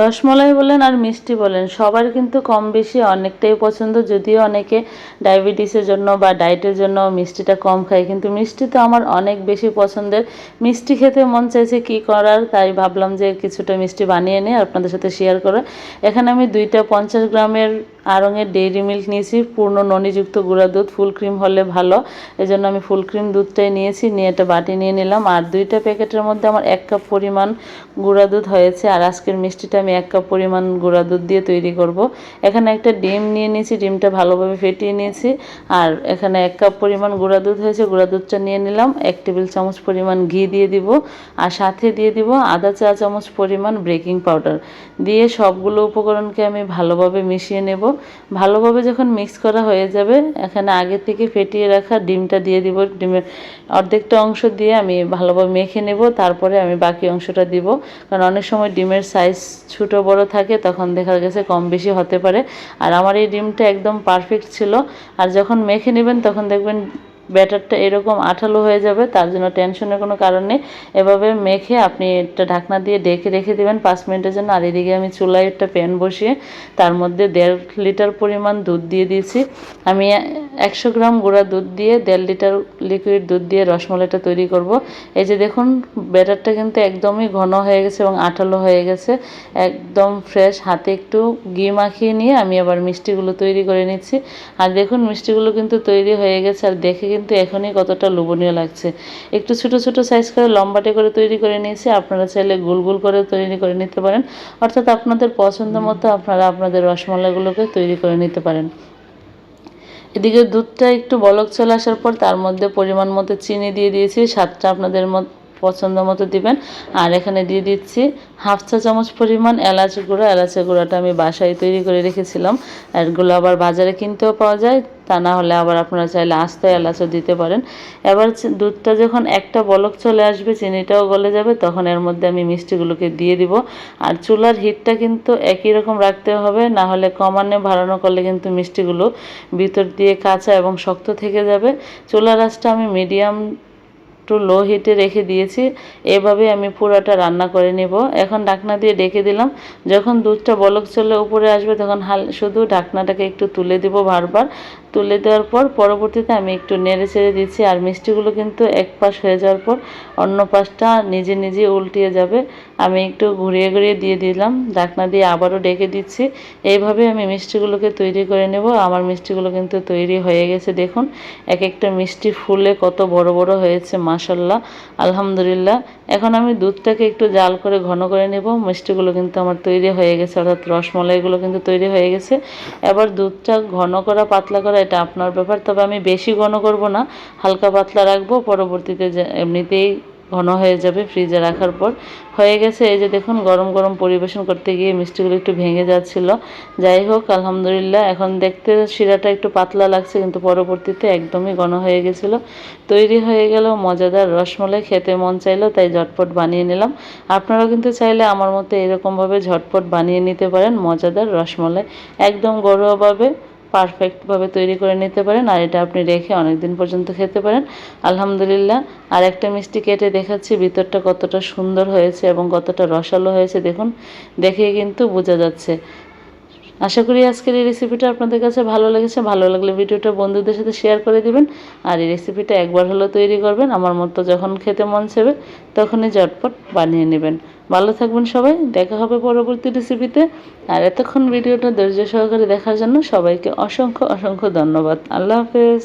রসমলাই বলেন আর মিষ্টি বলেন, সবার কিন্তু কম বেশি অনেকটাই পছন্দ, যদিও অনেকে ডায়াবেটিসের জন্য বা ডায়েটের জন্য মিষ্টিটা কম খায়, কিন্তু মিষ্টি তো আমার অনেক বেশি পছন্দের। মিষ্টি খেতে মন চাইছে কি করার, তাই ভাবলাম যে কিছুটা মিষ্টি বানিয়ে নিয়ে আপনাদের সাথে শেয়ার করা এখানে আমি দুইটা পঞ্চাশ গ্রামের আড়ঙের ডেইরি মিল্ক নিয়েছি, পূর্ণ ননিযুক্ত গুঁড়া দুধ ফুল ক্রিম হলে ভালো। এজন্য আমি ফুল ক্রিম দুধটাই নিয়েছি, নিয়ে একটা বাটি নিয়ে নিলাম। আর দুইটা প্যাকেটের মধ্যে আমার এক কাপ পরিমাণ গুঁড়া দুধ হয়েছে। আর আজকের মিষ্টিটা আমি এক কাপ পরিমাণ গুঁড়া দুধ দিয়ে তৈরি করব। এখানে একটা ডিম নিয়ে নিয়েছি, ডিমটা ভালোভাবে ফেটিয়ে নিয়েছি। আর এখানে এক কাপ পরিমাণ গুঁড়া দুধ হয়েছে, গুঁড়া দুধটা নিয়ে নিলাম। এক টেবিল চামচ পরিমাণ ঘি দিয়ে দিব। আর সাথে দিয়ে দিব আধা চা চামচ পরিমাণ বেকিং পাউডার দিয়ে সবগুলো উপকরণকে আমি ভালোভাবে মিশিয়ে নেব। ভালোভাবে যখন মিক্স করা হয়ে যাবে, এখানে আগে থেকে ফেটিয়ে রাখা ডিমটা দিয়ে দিব। ডিমের অর্ধেকটা অংশ দিয়ে আমি ভালোভাবে মেখে নেব, তারপরে আমি বাকি অংশটা দিব। কারণ অনেক সময় ডিমের সাইজ ছোটো বড় থাকে, তখন দেখা গেছে কম বেশি হতে পারে। আর আমার এই ডিমটা একদম পারফেক্ট ছিল। আর যখন মেখে নেবেন, তখন দেখবেন ব্যাটারটা এরকম আঠালো হয়ে যাবে, তার জন্য টেনশনের কোনো কারণ নেই। এভাবে মেখে আপনি একটা ঢাকনা দিয়ে ডেকে রেখে দেবেন পাঁচ মিনিটের জন্য। আর এদিকে আমি চুলায় একটা প্যান বসিয়ে তার মধ্যে দেড় লিটার পরিমাণ দুধ দিয়ে দিয়েছি। আমি একশো গ্রাম গুঁড়া দুধ দিয়ে দেড় লিটার লিকুইড দুধ দিয়ে রসমালাইটা তৈরি করব। এই যে দেখুন, ব্যাটারটা কিন্তু একদমই ঘন হয়ে গেছে এবং আঠালো হয়ে গেছে। একদম ফ্রেশ হাতে একটু ঘি মাখিয়ে নিয়ে আমি আবার মিষ্টিগুলো তৈরি করে নিচ্ছি। আর দেখুন, মিষ্টিগুলো কিন্তু তৈরি হয়ে গেছে। আর দেখে কিন্তু এখনই কতটা লোভনীয় লাগছে। একটু ছোট ছোট সাইজ করে লম্বাটে করে তৈরি করে নিয়েছি, আপনারা চাইলে গোল গোল করে তৈরি করে নিতে পারেন। অর্থাৎ আপনাদের পছন্দ মতো আপনারা আপনাদের রসমালাগুলোকে তৈরি করে নিতে পারেন। এদিকে দুধটা একটু বলক চলে আসার পর তার মধ্যে পরিমাণ মতো চিনি দিয়ে দিয়েছি, স্বাদটা আপনাদের মত পছন্দ মতো দিবেন। আর এখানে দিয়ে দিচ্ছি হাফ চা চামচ পরিমাণ এলাচ গুঁড়ো। এলাচের গুঁড়োটা আমি বাসায় তৈরি করে রেখেছিলাম। এগুলো আবার বাজারে কিনতেও পাওয়া যায়। তা না হলে আবার আপনারা চাইলে আস্তে এলাচও দিতে পারেন। এবার দুধটা যখন একটা বলক চলে আসবে, চিনিটাও গলে যাবে, তখন এর মধ্যে আমি মিষ্টিগুলোকে দিয়ে দিব। আর চুলার হিটটা কিন্তু একই রকম রাখতে হবে। না হলে কমানো বাড়ানো করলে কিন্তু মিষ্টিগুলো ভিতর দিয়ে কাঁচা এবং শক্ত থেকে যাবে। চুলার আঁচটা আমি মিডিয়াম একটু লো হিটে রেখে দিয়েছি। এভাবে আমি পুরোটা রান্না করে নেব। এখন ঢাকনা দিয়ে ডেকে দিলাম। যখন দুধটা বলক চলে উপরে আসবে, তখন হাল, শুধু ঢাকনাটাকে একটু তুলে দিব বারবার। তুলে দেওয়ার পর পরবর্তীতে আমি একটু নেড়ে চেড়ে দিচ্ছি, আর মিষ্টিগুলো কিন্তু এক পাশ হয়ে যাওয়ার পর অন্য পাশটা নিজে নিজে উল্টিয়ে যাবে। আমি একটু ঘুরিয়ে ঘুরিয়ে দিয়ে দিলাম। ঢাকনা দিয়ে আবারও ডেকে দিচ্ছি। এইভাবে আমি মিষ্টিগুলোকে তৈরি করে নেব। আমার মিষ্টিগুলো কিন্তু তৈরি হয়ে গেছে। দেখুন, এক একটা মিষ্টি ফুলে কত বড় বড় হয়েছে। মাসাল্লাহ আলহামদুলিল্লাহ। এখন আমি দুধটাকে একটু জাল করে ঘন করে নেব। মিষ্টিগুলো কিন্তু আমার তৈরি হয়ে গেছে, অর্থাৎ রসমলাইগুলো কিন্তু তৈরি হয়ে গেছে। এবার দুধটা ঘন করা, পাতলা করা, এটা আপনার ব্যাপার। তবে আমি বেশি ঘন করব না, হালকা পাতলা রাখব। পরবর্তীতে এমনিতেই ঘন হয়ে যাবে ফ্রিজে রাখার পর। হয়ে গেছে এই যে দেখুন, গরম গরম পরিবেশন করতে গিয়ে মিষ্টিগুলো একটু ভেঙে যাচ্ছিল। যাই হোক, আলহামদুলিল্লাহ, এখন দেখতে শিরাটা একটু পাতলা লাগছে, কিন্তু পরবর্তীতে একদমই ঘন হয়ে গেছিল। তৈরি হয়ে গেল মজাদার রসমলাই, খেতে মন চাইলো, তাই ঝটপট বানিয়ে নিলাম। আপনারাও কিন্তু চাইলে আমার মতো এরকমভাবে ঝটপট বানিয়ে নিতে পারেন মজাদার রসমলাই। একদম ঘরোয়াভাবে পারফেক্টভাবে তৈরি করে নিতে পারেন, আর এটা আপনি রেখে অনেক দিন পর্যন্ত খেতে পারেন। আলহামদুলিল্লাহ, আর একটা মিষ্টি কেটে দেখাচ্ছি, ভিতরটা কতটা সুন্দর হয়েছে এবং কতটা রসালো হয়েছে, দেখুন দেখে কিন্তু বোঝা যাচ্ছে। আশা করি আজকের এই রেসিপিটা আপনাদের কাছে ভালো লেগেছে। ভালো লাগলে ভিডিওটা বন্ধুদের সাথে শেয়ার করে দিবেন, আর এই রেসিপিটা একবার হলেও তৈরি করবেন। আমার মতো যখন খেতে মন চাইবে, তখনই ঝটপট বানিয়ে নেবেন। ভালো থাকবেন সবাই, দেখা হবে পরবর্তী রেসিপিতে আর এতক্ষণ ভিডিওটা ধৈর্য সহকারে দেখার জন্য সবাইকে অসংখ্য অসংখ্য ধন্যবাদ। আল্লাহ হাফেজ।